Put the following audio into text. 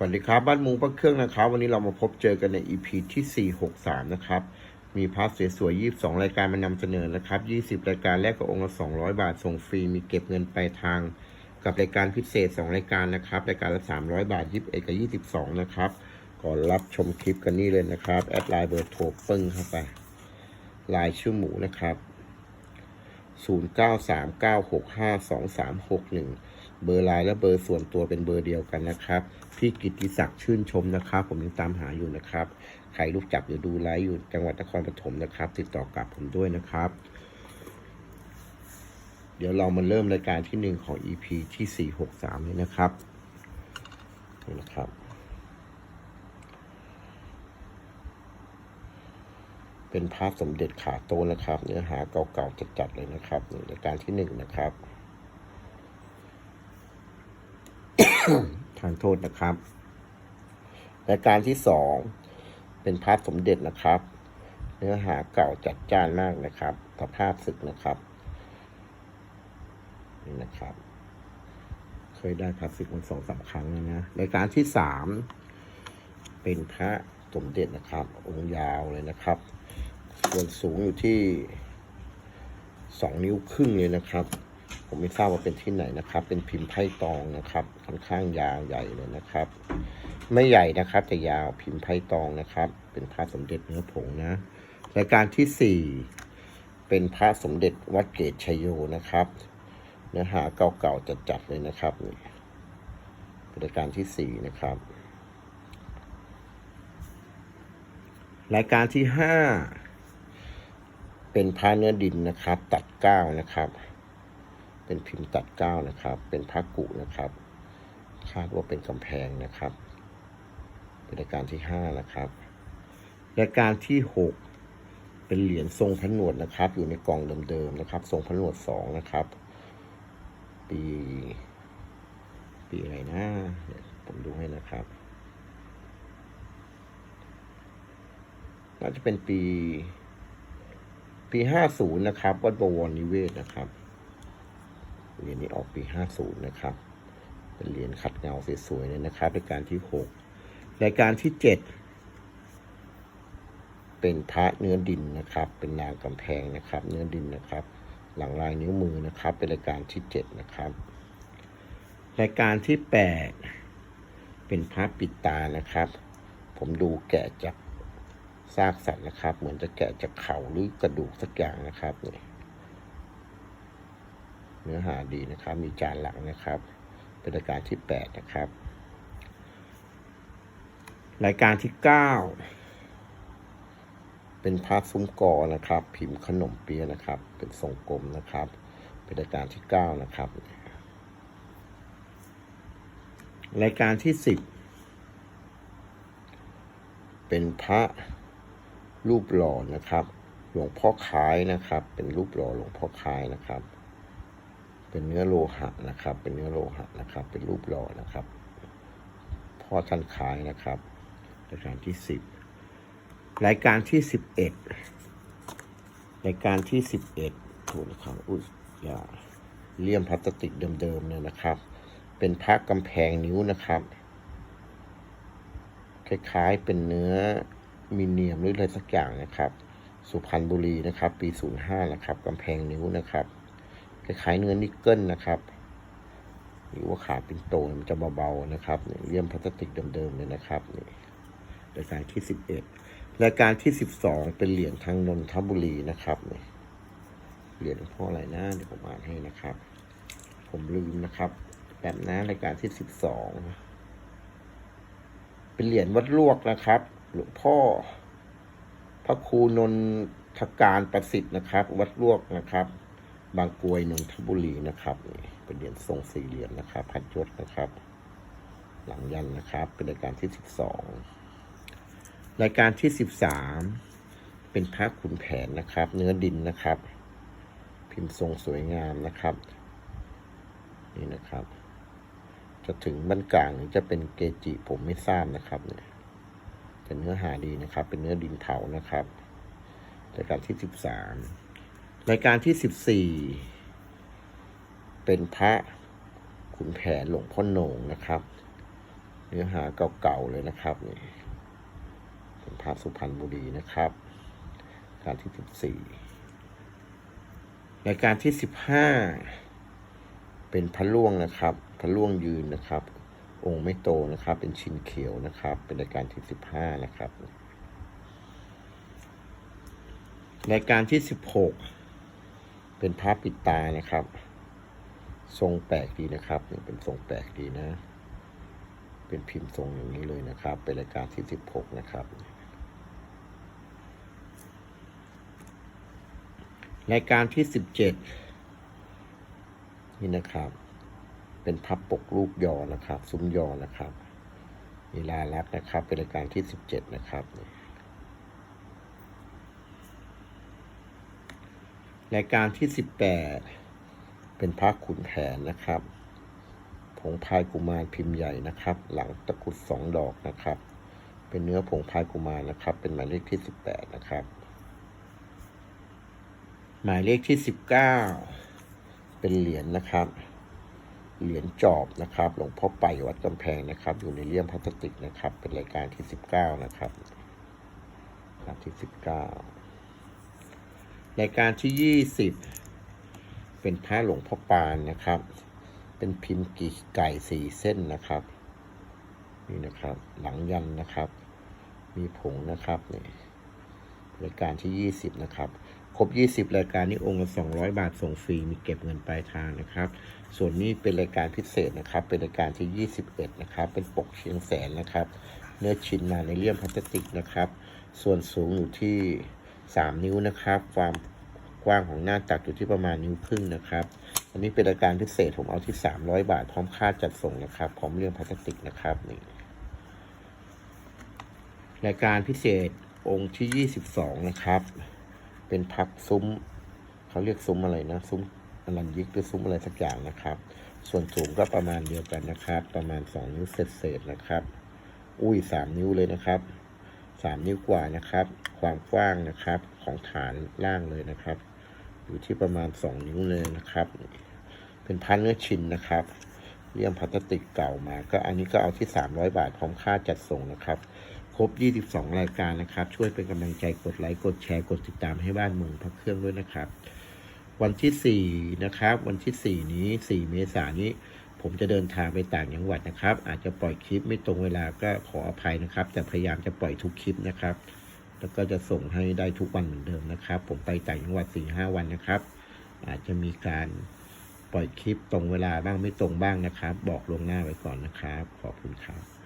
สวัสดีครับ บ้านมุงพระเครื่องนะครับ วันนี้เรามาพบเจอกันใน EP ที่ 463 นะครับ มีพาร์ทสวยๆ22 รายการมานำเสนอนะครับ 20 รายการแรกกับองค์ละ200 บาท ส่งฟรี มีเก็บเงินปลายทาง กับรายการพิเศษ 2 รายการนะครับ รายการละ 300 บาท 21 กับ 22 นะครับ ก่อนรับชมคลิปกันนี่เลยนะครับ แอดไลน์เบอร์โทรปึ้งเข้าไปไลน์ชื่อหมูนะครับ 0939652361 เบอร์ไลน์และเบอร์ส่วนตัวเป็นเบอร์เดียวกันนะครับ พี่กิติศักดิ์ชื่นชมนะครับ ผมยังตามหาอยู่นะครับ ใครรู้จักหรือดูไลฟ์อยู่จังหวัดนครปฐมนะครับ ติดต่อกลับผมด้วยนะครับ เดี๋ยวเรามาเริ่มรายการที่หนึ่งของ EP ที่ 463นี้นะครับนี่นะครับเป็นพาร์ทสมเด็จขาโตนะครับ เนื้อหาเก่าๆจัดๆเลยนะครับนี่รายการที่หนึ่งนะครับ ทานโทษนะครับรายการที่สองเป็นพาร์ทสมเด็จนะครับ เนื้อหาเก่าจัดจ้านมากนะครับสภาพศึกนะครับนี่นะครับ เคยได้พาร์ทศึกมันสองสามครั้งแล้วนะรายการที่สามเป็นพระสมเด็จนะครับ องค์ยาวเลยนะครับ ส่วนสูงอยู่ที่สองนิ้วครึ่งเลยนะครับ ผมไม่ทราบว่าเป็นที่ไหนนะครับ เป็นพิมพ์ไพ่ตองนะครับ ค่อนข้างยาวใหญ่เลยนะครับ ไม่ใหญ่นะครับแต่ยาวพิมพ์ไพ่ตองนะครับ เป็นพระสมเด็จเนื้อผงนะรายการที่สี่เป็นพระสมเด็จวัดเกตชัยโยนะครับ เนื้อหาเก่าๆจัดๆเลยนะครับนี่รายการที่สี่นะครับ รายการที่ห้าเป็นพระเนื้อดินนะครับ ตัดเก้านะครับ เป็นพิมพ์ตัดเก้านะครับ เป็นพระกุนะครับ คาดว่าเป็นกำแพงนะครับ เป็นรายการที่ห้านะครับรายการที่หกเป็นเหรียญทรงผนวดนะครับ อยู่ในกล่องเดิมๆนะครับ ทรงผนวดสองนะครับ ปีปีอะไรนะผมดูให้นะครับน่าจะเป็นปี ปีห้าศูนย์นะครับ วัดบวรนิเวศนะครับ เหรียญนี้ออกปีห้าศูนะครับ เป็นเหรียญขัดเงาสวยๆเลยนะครับรายการที่หกรายการที่เจ็ดเป็นพระเนื้อดินนะครับ เป็นนางกำแพงนะครับ เนื้อดินนะครับ หลังลายนิ้วมือนะครับ เป็นรายการที่เจ็ดนะครับ รายการที่แปดเป็นพระปิดตานะครับ ผมดูแกะจากซากสัตว์นะครับ เหมือนจะแกะจากเขาหรือกระดูกสักอย่างนะครับเนี่ย เนื้อหาดีนะครับ มีจานหลังนะครับ เป็นรายการที่แปดนะครับ รายการที่เก้าเป็นพาร์ทซุ้มกอนะครับ พิมพ์ขนมเปี๊ยะนะครับ เป็นทรงกลมนะครับ เป็นรายการที่เก้านะครับ รายการที่สิบเป็นพระรูปหล่อนะครับ หลวงพ่อคล้ายนะครับ เป็นรูปหล่อหลวงพ่อคล้ายนะครับ เป็นเนื้อโลหะนะครับ เป็นเนื้อโลหะนะครับ เป็นรูปหล่อนะครับ พ่อท่านค้ายนะครับรายการที่สิบรายการที่สิบเอ็ดรายการที่สิบเอ็ดถูกนะครับอุ้ยอย่าเลี่ยมพลาสติกเดิมๆเนี่ยนะครับ เป็นพระกำแพงนิ้วนะครับ คล้ายๆเป็นเนื้อมีเนียมหรืออะไรสักอย่างนะครับ สุพรรณบุรีนะครับ ปี 05 นะครับกำแพงนิ้วนะครับ คล้ายๆเนื้อนิกเกิลนะครับ หรือว่าขาเป็นโตมันจะเบาๆนะครับเลี่ยมพลาสติกเดิมๆเลยนะครับนี่รายการที่11รายการที่12เป็นเหรียญทางนนทบุรีนะครับนี่เหรียญพ่ออะไรนะเดี๋ยวผมอ่านให้นะครับ ผมลืมนะครับแบบนะรายการที่12เป็นเหรียญวัดลวกนะครับ หลวงพ่อพระครูนนทการประสิทธิ์นะครับ วัดลวกนะครับ บางกรวยนนทบุรีนะครับเป็นเหรียญทรงสี่เหลี่ยมนะครับพัดยศนะครับ หลังยันนะครับ เป็นรายการที่สิบสองรายการที่สิบสามเป็นพระขุนแผนนะครับ เนื้อดินนะครับ พิมพ์ทรงสวยงามนะครับ นี่นะครับ จะถึงบ้านกลางหรือจะเป็นเกจิผมไม่ทราบนะครับเนี่ยแต่เนื้อหาดีนะครับ เป็นเนื้อดินเผานะครับรายการที่สิบสาม รายการที่สิบสี่เป็นพระขุนแผนหลวงพ่อโหน่งนะครับ เนื้อหาเก่าๆเลยนะครับนี่เป็นพระสุพรรณบุรีนะครับ การที่สิบสี่รายการที่สิบห้าเป็นพระล่วงนะครับ พระล่วงยืนนะครับ องค์ไม่โตนะครับ เป็นชินเขียวนะครับ เป็นรายการที่สิบห้านะครับรายการที่สิบหก เป็นพระปิดตานะครับ ทรงแปลกดีนะครับนี่เป็นทรงแปลกดีนะ เป็นพิมพ์ทรงอย่างนี้เลยนะครับ เป็นรายการที่สิบหกนะครับ รายการที่สิบเจ็ดนี่นะครับ เป็นพับปกรูปยอนะครับ ซุ้มยอนะครับมีลาลักษณ์นะครับ เป็นรายการที่สิบเจ็ดนะครับ รายการที่ 18 เป็นพระขุนแผนนะครับผงพายกุมารพิมพ์ใหญ่นะครับ หลังตะกุดสองดอกนะครับ เป็นเนื้อผงพายกุมารนะครับ เป็นหมายเลขที่ 18 นะครับ หมายเลขที่ 19 เป็นเหรียญนะครับ เหรียญจอบนะครับหลวงพ่อไปวัดกำแพงนะครับ อยู่ในเลี่ยมพลาสติกนะครับ เป็นรายการที่ 19 นะครับรายการที่ 19 ในการที่ยี่สิบเป็นพระหลวงพ่อปานนะครับ เป็นพิมพ์กี่ไก่สี่เส้นนะครับ นี่นะครับ หลังยันนะครับ มีผงนะครับนี่รายการที่ยี่สิบนะครับครบยี่สิบรายการนี้องค์ละสองร้อยบาทส่งฟรี มีเก็บเงินปลายทางนะครับ ส่วนนี้เป็นรายการพิเศษนะครับ เป็นรายการที่ยี่สิบเอ็ดนะครับ เป็นปกเชียงแสนนะครับ เนื้อชิ้นมาในเลี่ยมพลาสติกนะครับ ส่วนสูงอยู่ที่ 3 นิ้วนะครับ ความกว้างของหน้าตักอยู่ที่ประมาณนิ้วครึ่งนะครับ อันนี้เป็นรายการพิเศษผมเอาที่ 300 บาทพร้อมค่าจัดส่งนะครับพร้อมเลี่ยมพลาสติกนะครับนี่รายการพิเศษองค์ที่ 22 นะครับ เป็นพับซุ้มเขาเรียกซุ้มอะไรนะซุ้มอลันยิกหรือซุ้มอะไรสักอย่างนะครับ ส่วนสูงก็ประมาณเดียวกันนะครับ ประมาณ 2 นิ้วเศษๆนะครับ อุ้ย 3 นิ้วเลยนะครับ 3 นิ้วกว่านะครับ ความกว้างนะครับของฐานล่างเลยนะครับ อยู่ที่ประมาณ 2 นิ้วเลยนะครับ เป็นพันเนื้อชิ้นนะครับเลี่ยมพลาสติกเก่ามา ก็อันนี้ก็เอาที่ 300 บาทพร้อมค่าจัดส่งนะครับ ครบ 22 รายการนะครับ ช่วยเป็นกำลังใจกดไลค์กดแชร์กดติดตามให้บ้านเมืองพักเครื่องด้วยนะครับ วันที่ 4 นะครับ วันที่ 4 นี้ 4 เมษายนนี้ ผมจะเดินทางไปต่างจังหวัดนะครับ อาจจะปล่อยคลิปไม่ตรงเวลาก็ขออภัยนะครับ แต่พยายามจะปล่อยทุกคลิปนะครับ แล้วก็จะส่งให้ได้ทุกวันเหมือนเดิมนะครับ ผมไปต่างจังหวัด4-5วันนะครับ อาจจะมีการปล่อยคลิปตรงเวลาบ้างไม่ตรงบ้างนะครับ บอกลวงหน้าไว้ก่อนนะครับ ขอบคุณครับ